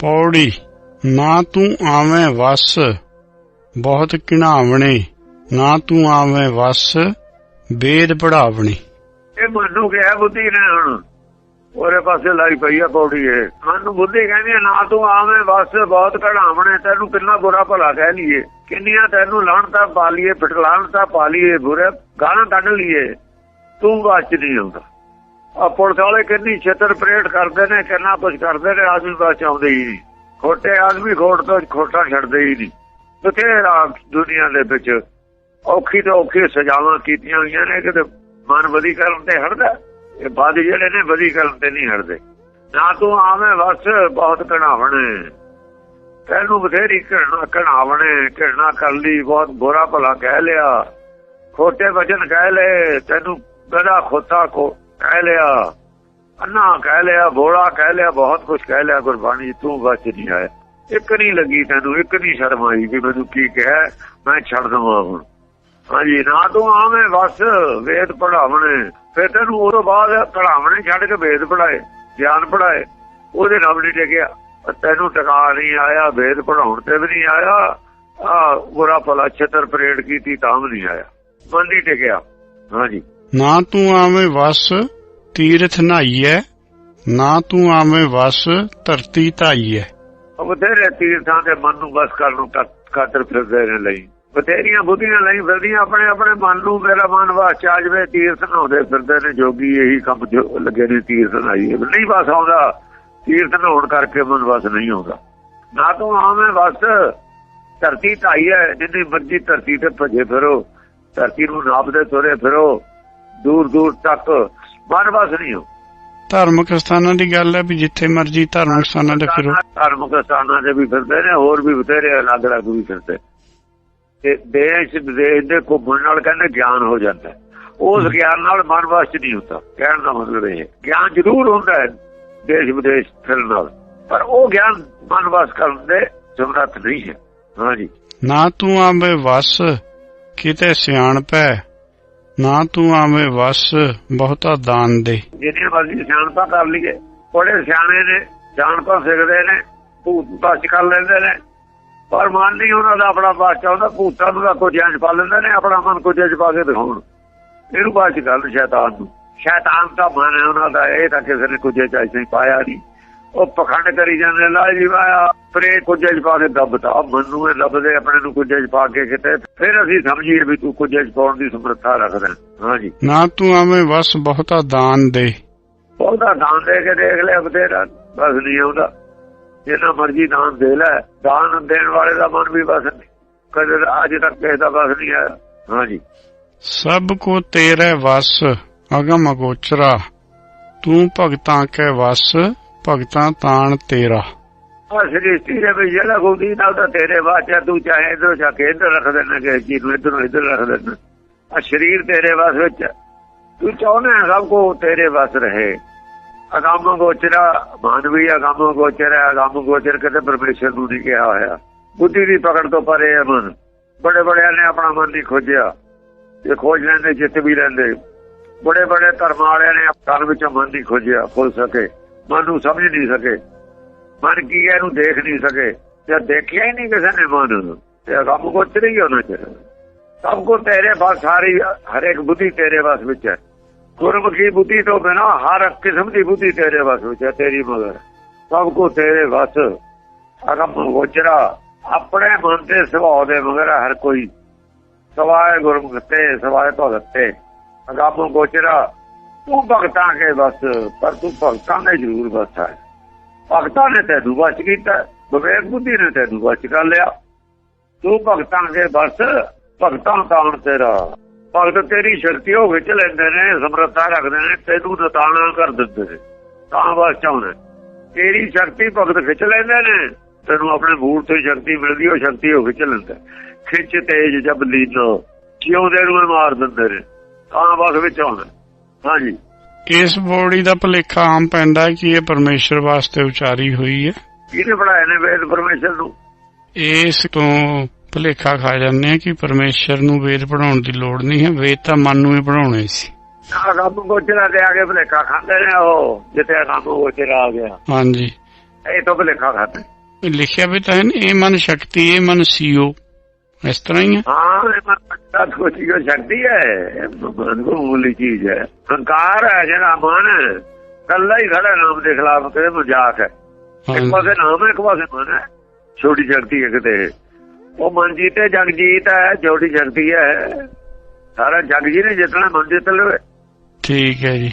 ਪੌੜੀ ਨਾ ਤੂੰ ਆਵੇਂ ਵਸ ਬਹੁਤ ਕਿਣਾਵਣੇ ਨਾ ਤੂੰ ਆਵੇਂ ਵਸ ਵੇਦ ਪੜਾਵਣੀ। ਇਹ ਮਨੂੰ ਕਿਹਾ ਬੁੱਧੀ ਨੇ ਹੁਣ। ਉਹਦੇ ਪਾਸੇ ਲਾਈ ਪਈ ਆ ਪੌੜੀ ਇਹ। ਮਨੂੰ ਬੁੱਧੀ ਕਹਿੰਦੀ ਆ, ਨਾ ਤੂੰ ਆਵੇਂ ਬਸ ਬਹੁਤ ਕਢਾਵਣੇ ਤੈਨੂੰ ਕਿੰਨਾ ਬੁਰਾ ਭਲਾ ਕਹਿ ਲਈਏ। ਕਿੰਨੀਆਂ ਤੈਨੂੰ ਲਾਹਣਤਾ ਪਾ ਲਈਏ ਫਿਟਲਾਣਤਾ ਪਾ ਲਈਏ ਬੁਰੇ ਗਾਲਾਂ ਕੱਢ ਲਈਏ। ਤੂੰ ਬਾਚ ਨਹੀਂ ਆਉਂਦਾ। ਪੁਲਿਸ ਵਾਲੇ ਕਿੰਨੀ ਛੇਤਰ ਪ੍ਰੇਟ ਕਰਦੇ ਨੇ, ਕਿੰਨਾ ਕੁਝ ਕਰਦੇ ਨੇ, ਆਦਮੀ ਬਾਚ ਆਉਂਦੇ ਹੀ ਨਹੀਂ। ਖੋਟੇ ਆਦਮੀ ਖੋਟ ਤੋਂ ਖੋਟਾ ਛੱਡਦੇ ਹੀ ਨਹੀਂ। ਬਥੇਰਾ ਦੁਨੀਆ ਦੇ ਵਿੱਚ ਔਖੀ ਤੋਂ ਔਖੀ ਸਜ਼ਾਵਾਂ ਕੀਤੀਆਂ ਹੋਈਆਂ ਨੇ, ਕਿਤੇ ਮਨ ਵਧੀ ਕਰਨ ਤੇ ਹਟਦਾ। ਇਹ ਬਾਦ ਜਿਹੜੇ ਨੇ ਵਧੀ ਕਰਨ ਤੇ ਨਹੀਂ ਹਟਦੇ। ਨਾ ਤੂੰ ਆਵੇਂ ਵਸ ਬਹੁਤ ਕਢਾਵਣੇ ਤੈਨੂੰ ਬਥੇਰੀ ਘਣਾ ਕਢਾਵਣੇ ਘਣਾ ਕਰ ਲਈ, ਬਹੁਤ ਬੁਰਾ ਭਲਾ ਕਹਿ ਲਿਆ। ਖੋਟੇ ਵਚਨ ਕਹਿ ਲਏ, ਤੈਨੂੰ ਗਦਾ ਖੋਤਾ ਕੋ ਕਹਿ ਲਿਆ। ਅੰਨਾ ਕਹਿ ਲਿਆ, ਬੋੜਾ ਕਹਿ ਲਿਆ, ਬਹੁਤ ਕੁਝ ਕਹਿ ਲਿਆ, ਗੁਰਬਾਣੀ ਤੂੰ ਬਚ ਨਹੀਂ ਆਇਆ। ਇੱਕ ਨਹੀਂ ਲੱਗੀ ਤੈਨੂੰ, ਇੱਕ ਨਹੀਂ ਸ਼ਰਮ ਆਈ ਵੀ ਮੈਨੂੰ ਕੀ ਕਿਹਾ, ਮੈਂ ਛੱਡ ਦਵਾਂ ਹੁਣ। ਹਾਂਜੀ, ਨਾ ਤੂੰ ਆਵੇਂ ਬਸ, ਵੇਦ ਪੜਾਵਣੇ ਫਿਰ ਤੈਨੂੰ ਉਹ ਤੋਂ ਬਾਅਦ ਪੜਾਵਣੇ ਛੱਡ ਕੇ ਵੇਦ ਪੜਾਏ ਗਿਆਨ ਪੜਾਏ ਉਹਦੇ ਨਾਲ ਨਹੀਂ ਟਿਕਿਆ। ਤੈਨੂੰ ਟਿਕਾ ਨਹੀਂ ਆਇਆ, ਵੇਦ ਪੜਾਉਣ ਤੇ ਵੀ ਨਹੀਂ ਆਇਆ। ਆ ਬੁਰਾ ਭਲਾ ਛਤਰ ਪਰੇਡ ਕੀਤੀ ਤਾਂ ਵੀ ਨਹੀਂ ਆਇਆ। ਮਨ ਟਿਕਿਆ। ਹਾਂਜੀ। ਨਾ ਤੂੰ ਆਵੇਂ ਵਸ ਤੀਰਥ ਨਹਾਈਐ ਨਾ ਤੂੰ ਆਵੇਂ ਵਸ ਧਰਤੀ ਧਾਈਐ ਬਥੇਰੇ ਤੀਰਥਾਂ ਤੇ ਮਨ ਨੂੰ ਬਸ ਕਰਨ ਨੂੰ ਕਰ- ਫਿਰਦੇ ਨੇ ਲਈ। ਬਥੇਰੀਆਂ ਬੁੱਧੀਆਂ ਲਈ ਫਿਰਦੀਆਂ, ਆਪਣੇ ਆਪਣੇ ਮਨ ਨੂੰ ਮੇਰਾ ਮਨ ਵਾਚ ਆ ਜਵੇ, ਤੀਰਥ ਨਹਾਉਂਦੇ ਫਿਰਦੇ ਨੇ, ਜੋਗੀ ਇਹੀ ਕੰਮ ਲੱਗੇ ਨੇ ਤੀਰਥ ਨਹਾਈਏ ਨਹੀਂ ਬਸ ਆਉਂਦਾ, ਤੀਰਥ ਨਹਾਉਣ ਕਰਕੇ ਮਨ ਵਸ ਨਹੀਂ ਆਉਂਦਾ। ਨਾ ਤੂੰ ਆਵੇਂ ਬਸ ਧਰਤੀ ਢਾਈ ਹੈ ਜਿੰਨੀ ਮਰਜ਼ੀ ਧਰਤੀ ਤੇ ਭਜੇ ਫਿਰੋ, ਧਰਤੀ ਨੂੰ ਨਾਪਦੇ ਤੁਰੇ ਫਿਰੋ। ਦੂਰ ਦੂਰ ਤੱਕ ਮਨ ਵਸ ਨਹੀਂ ਹੋ। ਧਾਰਮਿਕ ਸਥਾਨਾਂ ਦੀ ਗੱਲ ਹੈ ਵੀ ਜਿੱਥੇ ਮਰਜ਼ੀ ਧਾਰਮਿਕ ਸਥਾਨਾਂ ਤੇ ਫਿਰੋ। ਧਾਰਮਿਕ ਸਥਾਨਾਂ ਤੇ ਵੀ ਫਿਰਦੇ ਨੇ ਹੋਰ ਵੀ ਬਥੇਰੇ ਅਲੱਗ ਅਲੱਗ ਵੀ ਫਿਰਦੇ। ਤੇ ਦੇਸ਼ ਵਿਦੇਸ਼ ਦੇ ਘੁੰਮਣ ਨਾਲ ਕਹਿੰਦੇ ਗਿਆਨ ਹੋ ਜਾਂਦਾ। ਉਸ ਗਿਆਨ ਨਾਲ ਮਨ ਵਸ ਨਹੀਂ ਹੁੰਦਾ। ਕਹਿਣ ਦਾ ਮਤਲਬ ਇਹ ਗਿਆਨ ਜ਼ਰੂਰ ਹੁੰਦਾ ਹੈ ਦੇਸ਼ ਵਿਦੇਸ਼ ਫਿਰਨ ਨਾਲ। ਪਰ ਉਹ ਗਿਆਨ ਮਨ ਵਸ ਕਰਨ ਦੇ ਸਮਰੱਥ ਨਹੀਂ ਹੈ। ਹਾਂਜੀ ਨਾ ਤੂੰ ਆਵੇਂ ਵਸ ਕਿਤੇ ਸਿਆਣਪੈ ਨਾ ਤੂੰ ਆਵੇਂ ਵਸ, ਬਹੁਤਾ ਦਾਨ ਦੇ। ਜਿੰਨੀ ਮਰਜ਼ੀ ਸਿਆਣਪਾ ਕਰ ਲਈਏ ਬੜੇ ਸਿਆਣੇ ਨੇ, ਸਿਆਣਪਾ ਸਿੱਖਦੇ ਨੇ, ਭੂਤ ਬਚ ਕਰ ਲੈਂਦੇ ਨੇ। ਪਰ ਮਨ ਨਹੀਂ ਉਹਨਾਂ ਦਾ ਆਪਣਾ ਬਾਤ ਚਾਹੁੰਦਾ ਭੂਤਾਂ ਨੂੰ ਤਾਂ ਕੁਝ ਪਾ ਲੈਂਦੇ ਨੇ, ਆਪਣਾ ਮਨ ਕੁਝ ਇੰਜ ਪਾ ਕੇ ਦਿਖਾਉਣ। ਇਹਨੂੰ ਬਾਤ ਗੱਲ ਸ਼ੈਤਾਨ ਨੂੰ। ਸ਼ੈਤਾਨ ਦਾ ਮਨ ਹੈ ਉਹਨਾਂ ਦਾ, ਇਹ ਤਾਂ ਕਿਸੇ ਨੇ ਕੁਝ ਇੰਜ ਐਸੀ ਪਾਇਆ ਨਹੀਂ। ਉਹ ਪਖੰਡ ਕਰੀ ਜਾਂਦੇ ਲਾ ਜੀ ਵਾਇਆ ਪਰੇ ਕੁਝ ਇੰਜ ਪਾ ਕੇ ਦੱਬਤਾ ਮਨ ਇਹ ਲੱਭਦੇ ਆਪਣੇ ਨੂੰ ਕੁਝ ਇੰਜ ਪਾ ਕੇ ਕਿਤੇ। ਫਿਰ ਅਸੀਂ ਸਮਝੀਏ ਵੀ ਤੂੰ ਕੁਝ ਇੰਜ ਪਾਉਣ ਦੀ ਸਮਰੱਥਾ ਰੱਖਦਾ ਹਾਂਜੀ ਨਾ ਤੂੰ ਆਵੇਂ ਵਸ ਬਹੁਤਾ ਦਾਨ ਦੇ। ਉਹਦਾ ਦਾਨ ਦੇ ਕੇ ਦੇਖ ਲਿਆ ਬਥੇਰਾ ਬਸ ਨਹੀਂ ਆਉਂਦਾ। ਜਿੰਨਾ ਮਰਜ਼ੀ ਦਾਨ ਦੇ ਲੈ। ਦਾਨ ਦੇਣ ਵਾਲੇ ਦਾ ਮਨ ਵੀ ਬਸ ਨਹੀਂ। ਕਦੇ ਅੱਜ ਤੱਕ ਕਿਸੇ ਦਾ ਬਸ ਨਹੀਂ ਆਇਆ। ਹਾਂਜੀ ਸਭ ਕੋ ਤੇਰੇ ਵਸ ਅਗਮ ਅਗੋਚਰਾ ਤੂੰ ਭਗਤਾਂ ਕੇ ਵਸ। ਭਗਤਾਂ ਤਾਣ ਤੇਰਾ। ਆ ਸ੍ਰਿਸ਼ਟੀ ਵਿੱਚ ਜਿਹੜਾ ਕੋਈ ਨਾਲ ਤਾਂ ਤੇਰੇ ਬਾਚਾ ਤੂੰ ਚਾਹੇ ਇਧਰ ਜਾ ਇਧਰ ਰੱਖ ਦੇਣਾ ਕਿ ਚੀਜ਼ ਨੂੰ ਇਧਰ ਇਧਰ ਰੱਖ ਦੇਣਾ। ਆ ਸਰੀਰ ਤੇਰੇ ਵਸ ਵਿੱਚ ਤੂੰ ਚਾਹੁੰਦਾ ਸਭ ਕੋ ਤੇਰੇ ਵਸ ਰਹੇ। ਅਗੰਮ ਗੋਚਰਾ ਮਨ ਅਗੰਮ ਗੋਚਰ ਅਗੰਮ ਗੋਚਰ ਕਿਤੇ ਪਰਮੇਸ਼ਰ ਨੂੰ ਨਹੀਂ ਕਿਹਾ ਹੋਇਆ। ਬੁੱਧੀ ਦੀ ਪਕੜ ਤੋਂ ਪਰੇ ਹੈ ਮਨ। ਬੜੇ ਬੜਿਆਂ ਨੇ ਆਪਣਾ ਮਨ ਨਹੀਂ ਖੋਜਿਆ। ਇਹ ਖੋਜ ਲੈਂਦੇ, ਜਿੱਤ ਵੀ ਲੈਂਦੇ। ਬੜੇ ਬੜੇ ਧਰਮ ਵਾਲਿਆਂ ਨੇ ਤਨ ਵਿੱਚੋਂ ਮਨ ਨਹੀਂ ਖੋਜਿਆ ਖੁੱਲ ਸਕੇ। ਮਨ ਨੂੰ ਸਮਝ ਨਹੀਂ ਸਕੇ। ਮਨ ਕੀ ਹੈ ਇਹਨੂੰ ਦੇਖ ਨਹੀਂ ਸਕੇ। ਤੇ ਦੇਖਿਆ ਹੀ ਨਹੀਂ ਕਿਸੇ ਨੇ ਮਨ ਤੇ ਰੱਬ ਕੋ ਹੀ ਹੋਣਾ ਚਾਹੀਦਾ ਸਭ ਕੋ ਤੇਰੇ ਪਾਸ ਸਾਰੀ ਹਰ ਬੁੱਧੀ ਤੇਰੇ ਪਾਸ ਵਿੱਚ ਹੈ। ਗੁਰਮੁਖੀ ਬੁੱਧੀ ਤੋਂ ਬਿਨਾ ਹਰ ਕਿਸਮ ਦੀ ਬੁੱਧੀ ਤੇਰੇ ਪਾਸ ਵਿੱਚ ਹੈ, ਤੇਰੀ ਮਗਰ। ਸਭ ਕੋ ਤੇਰੇ ਵਸ ਅਗਮ ਗੋਚਰਾ ਆਪਣੇ ਮਨ ਦੇ ਸੁਭਾਅ ਦੇ ਮਗਰ ਹਰ ਕੋਈ। ਸਵਾਏ ਗੁਰਮੁਖ ਤੇ, ਸਵਾਏ ਭਗਤ ਤੇ। ਅਗਮ ਗੋਚਰਾ ਤੂੰ ਭਗਤਾਂ ਕੇ ਬਸ, ਪਰ ਤੂੰ ਭਗਤਾਂ ਨੇ ਜ਼ਰੂਰ ਬਸ ਹੈ। ਭਗਤਾਂ ਨੇ ਤੈਨੂੰ ਬਚ ਕੀਤਾ, ਵਿਵੇਕ ਬੁੱਧੀ ਨੇ ਤੈਨੂੰ ਬਚ ਕਰ ਲਿਆ। ਤੂੰ ਭਗਤਾਂ ਕੇ ਬਸ, ਭਗਤਾਂ ਤਾਣ ਤੇਰਾ। ਭਗਤ ਤੇਰੀ ਸ਼ਕਤੀ ਉਹ ਵਿੱਚ ਲੈਂਦੇ ਨੇ, ਸਮਰੱਥਾ ਰੱਖਦੇ ਨੇ, ਤੈਨੂੰ ਨਤਾਣਾ ਕਰ ਦਿੰਦੇ ਨੇ। ਤਾਂ ਬਸ ਚਾਹੁੰਦੇ। ਤੇਰੀ ਸ਼ਕਤੀ ਭਗਤ ਖਿੱਚ ਲੈਂਦੇ ਨੇ, ਤੈਨੂੰ ਆਪਣੇ ਮੂਲ ਤੋਂ ਸ਼ਕਤੀ ਮਿਲਦੀ, ਉਹ ਸ਼ਕਤੀ ਉਹ ਖਿੱਚ ਲੈਂਦਾ। ਖਿੱਚ ਤੇਜ ਜਬ ਲੀਨੋ ਜਿਉਂਦੇ ਨੂੰ ਹੀ ਮਾਰ ਦਿੰਦੇ ਨੇ? ਤਾਂ ਬਸ ਵਿੱਚ ਆਉਂਦੇ। ਹਾਂਜੀ। ਇਸ ਬੋੜੀ ਦਾ ਭਲੇਖਾ ਆਮ ਪੈਂਦਾ ਕਿ ਇਹ ਪਰਮੇਸ਼ਰ ਵਾਸਤੇ ਉਚਾਰੀ ਹੋਈ ਹੈ। ਕਿਹਨੇ ਬਣਾਏ ਨੇ ਵੇਦ ਪਰਮੇਸ਼ਰ ਨੂੰ? ਇਸ ਤੋਂ ਭਲੇਖਾ ਖਾ ਜਾਂਦੇ ਆ ਕਿ ਪਰਮੇਸ਼ਰ ਨੂੰ ਵੇਦ ਪੜਾਉਣ ਦੀ ਲੋੜ ਨਹੀਂ ਹੈ। ਵੇਦ ਤਾਂ ਮਨ ਨੂੰ ਹੀ ਪੜਾਉਣੇ ਸੀ। ਕੰਮ ਗੋਚਰਾ ਦੇ ਆ ਕੇ ਭਲੇਖਾ ਖਾਂਦੇ ਨੇ ਉਹ ਜਿੱਥੇ ਕੰਮ ਗੋਚਰਾ ਆ ਗਿਆ। ਹਾਂਜੀ। ਇਹ ਤੋਂ ਭੁਲੇਖਾ ਇਹ ਲਿਖਿਆ ਵੀ ਤਾਂ ਇਹ ਮਨ ਸ਼ਕਤੀ ਇਹ ਮਨ ਸੀਓ। ਇਸ ਤਰ੍ਹਾਂ ਹੀ ਹੈ? ਹਾਂ ਇਹ ਮਨ ਸੋਚੀ ਜੋ ਸ਼ਕਤੀ ਹੈ। ਮਨ ਕੋ ਮੂਲੀ ਚੀਜ਼ ਹੈ। ਹੰਕਾਰ ਹੈ ਜਿਹੜਾ ਮਨ ਕੱਲਾ ਹੀ ਖੜਾ ਨਾਮ ਦੇ ਖਿਲਾਫ ਕਿਤੇ ਮਜ਼ਾਕ ਹੈ। ਇੱਕ ਪਾਸੇ ਨਾਮ ਹੈ ਇੱਕ ਪਾਸੇ ਮਨ ਹੈ। ਛੋਟੀ ਸ਼ਕਤੀ ਹੈ ਕਿਤੇ। ਉਹ ਮਨ ਜੀਤੇ ਜਗ ਜੀਤ ਹੈ ਛੋਟੀ ਸ਼ਕਤੀ ਹੈ। ਸਾਰਾ ਜਗ ਜੀ ਨੇ ਜਿੱਤਣਾ ਮਨ ਜਿੱਤ ਲਵੇ। ਠੀਕ ਹੈ ਜੀ।